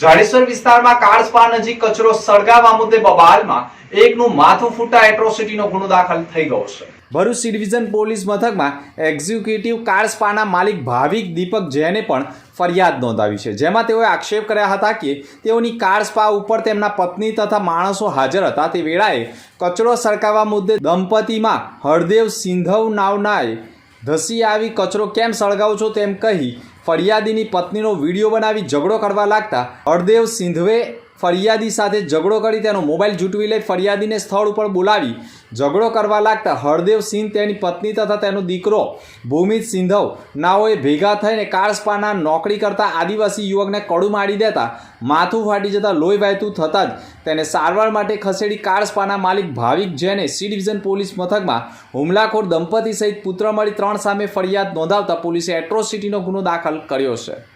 જાડેશ્વર વિસ્તારમાં કાળસ્પા નજીક કચરો સળગાવવા મુદ્દે બબાલમાં એકનું માથું ફૂટા એટ્રોસિટીનો ગુનો દાખલ થઈ ગયો છે. ભરૂચ ડિવિઝન પોલીસ મથકમાં એક્ઝિક્યુટિવ કાળસપાના માલિક ભાવિક દીપક જૈને પણ ફરિયાદ નોંધાવી છે. જેમાં તેઓએ આક્ષેપ કર્યા હતા કે તેઓની કાળસપા ઉપર તેમના પત્ની તથા માણસો હાજર હતા. તે વેળાએ કચરો સળગાવવા મુદ્દે દંપતીમાં હરદેવ સિંધવ નાવનાએ ધસી આવી, કચરો કેમ સળગાવો છો? તેમ કહી ફરિયાદીની પત્નીનો વીડિયો બનાવી ઝઘડો કરવા લાગતા હરદેવ સિંધવે ફરિયાદી સાથે ઝઘડો કરી તેનો મોબાઈલ જૂટવી લઈ ફરિયાદીને સ્થળ ઉપર બોલાવી ઝઘડો કરવા લાગતા હરદેવ સિંહ તેની પત્ની તથા તેનો દીકરો ભૂમિત સિંધવ નાઓએ ભેગા થઈને કારસ્પાના નોકરી કરતા આદિવાસી યુવકને કડું મારી દેતા માથું ફાટી જતા લોહી વહેતું થતાં જ તેને સારવાર માટે ખસેડી કારસ્પાના માલિક ભાવિક જૈને સી ડિવિઝન પોલીસ મથકમાં હુમલાખોર દંપતી સહિત પુત્ર મળી ત્રણ સામે ફરિયાદ નોંધાવતા પોલીસે એટ્રોસિટીનો ગુનો દાખલ કર્યો છે.